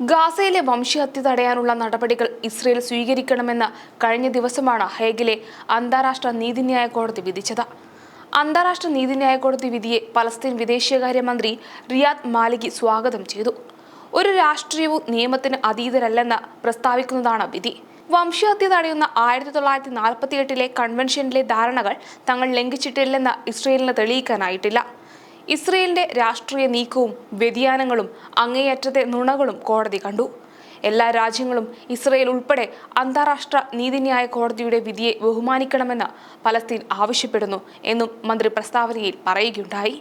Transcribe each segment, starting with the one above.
ഗാസയിലെ വംശഹത്യ തടയാനുള്ള നടപടികൾ ഇസ്രയേൽ സ്വീകരിക്കണമെന്ന് കഴിഞ്ഞ ദിവസമാണ് ഹേഗിലെ അന്താരാഷ്ട്ര നീതിന്യായ കോടതി വിധിച്ചത്. അന്താരാഷ്ട്ര നീതിന്യായ കോടതി വിധിയെ പലസ്തീൻ വിദേശകാര്യമന്ത്രി റിയാദ് മാലികി സ്വാഗതം ചെയ്തു. ഒരു രാഷ്ട്രീയവും നിയമത്തിന് അതീതരല്ലെന്ന് പ്രസ്താവിക്കുന്നതാണ് വിധി. വംശഹത്യ തടയുന്ന ആയിരത്തി തൊള്ളായിരത്തി നാൽപ്പത്തിയെട്ടിലെ കൺവെൻഷനിലെ ധാരണകൾ തങ്ങൾ ലംഘിച്ചിട്ടില്ലെന്ന് ഇസ്രയേലിന് തെളിയിക്കാനായിട്ടില്ല. ഇസ്രയേലിന്റെ രാഷ്ട്രീയ നീക്കവും വ്യതിയാനങ്ങളും അങ്ങേയറ്റത്തെ നുണകളും കോടതി കണ്ടു. എല്ലാ രാജ്യങ്ങളും ഇസ്രയേൽ ഉൾപ്പെടെ അന്താരാഷ്ട്ര നീതിന്യായ കോടതിയുടെ വിധിയെ ബഹുമാനിക്കണമെന്ന് പലസ്തീൻ ആവശ്യപ്പെടുന്നു എന്നും മന്ത്രി പ്രസ്താവനയിൽ പറയുകയുണ്ടായി.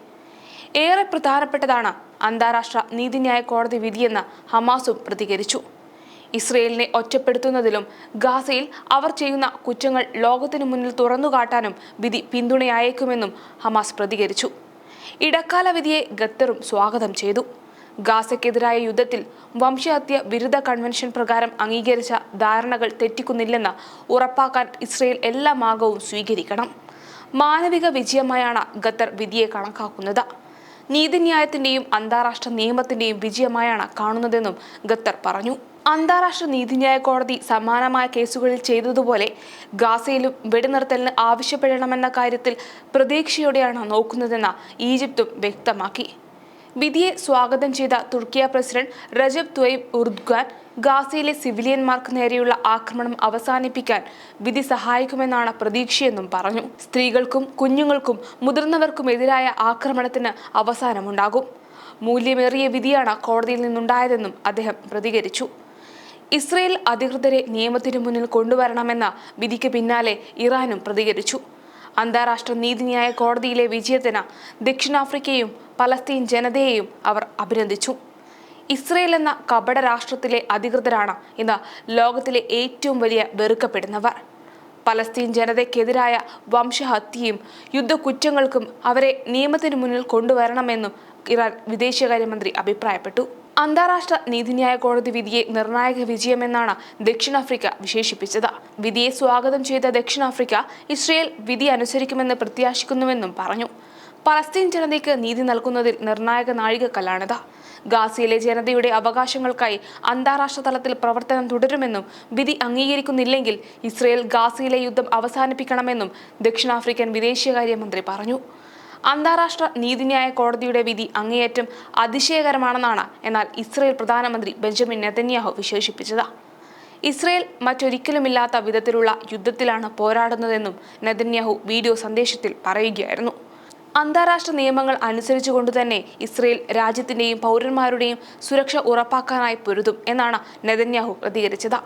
ഏറെ പ്രധാനപ്പെട്ടതാണ് അന്താരാഷ്ട്ര നീതിന്യായ കോടതി വിധിയെന്ന് ഹമാസും പ്രതികരിച്ചു. ഇസ്രയേലിനെ ഒറ്റപ്പെടുത്തുന്നതിലും ഗാസയിൽ അവർ ചെയ്യുന്ന കുറ്റങ്ങൾ ലോകത്തിനു മുന്നിൽ തുറന്നുകാട്ടാനും വിധി പിന്തുണയായേക്കുമെന്നും ഹമാസ് പ്രതികരിച്ചു. ഇടക്കാല വിധിയെ ഖത്തറും സ്വാഗതം ചെയ്തു. ഗാസയ്ക്കെതിരായ യുദ്ധത്തിൽ വംശഹത്യ വിരുദ്ധ കൺവെൻഷൻ പ്രകാരം അംഗീകരിച്ച ധാരണകൾ തെറ്റിക്കുന്നില്ലെന്ന് ഉറപ്പാക്കാൻ ഇസ്രയേൽ എല്ലാ മാർഗവും സ്വീകരിക്കണം. മാനവിക വിജയമായാണ് ഖത്തർ വിധിയെ കണക്കാക്കുന്നത്. നീതിന്യായത്തിന്റെയും അന്താരാഷ്ട്ര നിയമത്തിന്റെയും വിജയമായാണ് കാണുന്നതെന്നും ഖത്തർ പറഞ്ഞു. അന്താരാഷ്ട്ര നീതിന്യായ കോടതി സമാനമായ കേസുകളിൽ ചെയ്തതുപോലെ ഗാസയിലും വെടിനിർത്തലിന് ആവശ്യപ്പെടണമെന്ന കാര്യത്തിൽ പ്രതീക്ഷയോടെയാണ് നോക്കുന്നതെന്ന് ഈജിപ്തും വ്യക്തമാക്കി. വിധിയെ സ്വാഗതം ചെയ്ത തുർക്കിയ പ്രസിഡന്റ് റജബ് ത്വയ്ബ് ഉർദ്ഗാൻ ഗാസയിലെ സിവിലിയന്മാർക്ക് നേരെയുള്ള ആക്രമണം അവസാനിപ്പിക്കാൻ വിധി സഹായിക്കുമെന്നാണ് പ്രതീക്ഷയെന്നും പറഞ്ഞു. സ്ത്രീകൾക്കും കുഞ്ഞുങ്ങൾക്കും മുതിർന്നവർക്കും എതിരായ ആക്രമണത്തിന് അവസാനമുണ്ടാകും. മൂല്യമേറിയ വിധിയാണ് കോടതിയിൽ നിന്നുണ്ടായതെന്നും അദ്ദേഹം പ്രതികരിച്ചു. ഇസ്രയേൽ അധികൃതരെ നിയമത്തിനു മുന്നിൽ കൊണ്ടുവരണമെന്ന വിധിക്ക് പിന്നാലെ ഇറാനും പ്രതികരിച്ചു. അന്താരാഷ്ട്ര നീതിന്യായ കോടതിയിലെ വിജയത്തിന് ദക്ഷിണാഫ്രിക്കയും പലസ്തീൻ ജനതയെയും അവർ അഭിനന്ദിച്ചു. ഇസ്രയേൽ എന്ന കപട രാഷ്ട്രത്തിലെ അധികൃതരാണ് ഇന്ന് ലോകത്തിലെ ഏറ്റവും വലിയ വെറുക്കപ്പെടുന്നവർ. പലസ്തീൻ ജനതയ്ക്കെതിരായ വംശഹത്യയും യുദ്ധക്കുറ്റങ്ങൾക്കും അവരെ നിയമത്തിനു മുന്നിൽ കൊണ്ടുവരണമെന്നും ഇറാൻ വിദേശകാര്യമന്ത്രി അഭിപ്രായപ്പെട്ടു. അന്താരാഷ്ട്ര നീതിന്യായ കോടതി വിധിയെ നിർണായക വിജയമെന്നാണ് ദക്ഷിണാഫ്രിക്ക വിശേഷിപ്പിച്ചത്. വിധിയെ സ്വാഗതം ചെയ്ത ദക്ഷിണാഫ്രിക്ക ഇസ്രയേൽ വിധി അനുസരിക്കുമെന്ന് പ്രത്യാശിക്കുന്നുവെന്നും പറഞ്ഞു. പലസ്തീൻ ജനതയ്ക്ക് നീതി നൽകുന്നതിൽ നിർണായക നാഴികക്കല്ലാണിത്. ഗാസയിലെ ജനതയുടെ അവകാശങ്ങൾക്കായി അന്താരാഷ്ട്ര തലത്തിൽ പ്രവർത്തനം തുടരുമെന്നും വിധി അംഗീകരിക്കുന്നില്ലെങ്കിൽ ഇസ്രയേൽ ഗാസയിലെ യുദ്ധം അവസാനിപ്പിക്കണമെന്നും ദക്ഷിണാഫ്രിക്കൻ വിദേശകാര്യമന്ത്രി പറഞ്ഞു. അന്താരാഷ്ട്ര നീതിന്യായ കോടതിയുടെ വിധി അങ്ങേയറ്റം അതിശയകരമാണെന്നാണ് എന്നാൽ ഇസ്രയേൽ പ്രധാനമന്ത്രി ബെഞ്ചമിൻ നെതന്യാഹു വിശേഷിപ്പിച്ചത്. ഇസ്രയേൽ മറ്റൊരിക്കലുമില്ലാത്ത വിധത്തിലുള്ള യുദ്ധത്തിലാണ് പോരാടുന്നതെന്നും നെതന്യാഹു വീഡിയോ സന്ദേശത്തിൽ പറയുകയായിരുന്നു. അന്താരാഷ്ട്ര നിയമങ്ങൾ അനുസരിച്ചുകൊണ്ട് തന്നെ ഇസ്രയേൽ രാജ്യത്തിന്റെയും പൗരന്മാരുടെയും സുരക്ഷ ഉറപ്പാക്കാനായി പൊരുതും എന്നാണ് നെതന്യാഹു പ്രതികരിച്ചത്.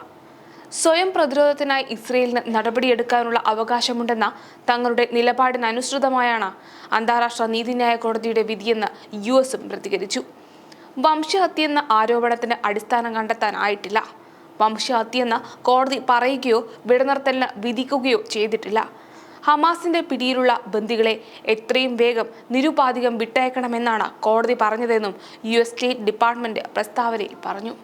സ്വയം പ്രതിരോധത്തിനായി ഇസ്രയേലിന് നടപടിയെടുക്കാനുള്ള അവകാശമുണ്ടെന്ന തങ്ങളുടെ നിലപാടിനനുസൃതമായാണ് അന്താരാഷ്ട്ര നീതിന്യായ കോടതിയുടെ വിധിയെന്ന് യു എസും പ്രതികരിച്ചു. വംശഹത്യയെന്ന ആരോപണത്തിന് അടിസ്ഥാനം കണ്ടെത്താനായിട്ടില്ല. വംശഹത്യയെന്ന് കോടതി പറയുകയോ വിടനിർത്തലിന് വിധിക്കുകയോ ചെയ്തിട്ടില്ല. ഹമാസിന്റെ പിടിയിലുള്ള ബന്ദികളെ എത്രയും വേഗം നിരുപാധികം വിട്ടയക്കണമെന്നാണ് കോടതി പറഞ്ഞതെന്നും യു എസ് സ്റ്റേറ്റ് ഡിപ്പാർട്ട്മെന്റ് പ്രസ്താവനയിൽ പറഞ്ഞു.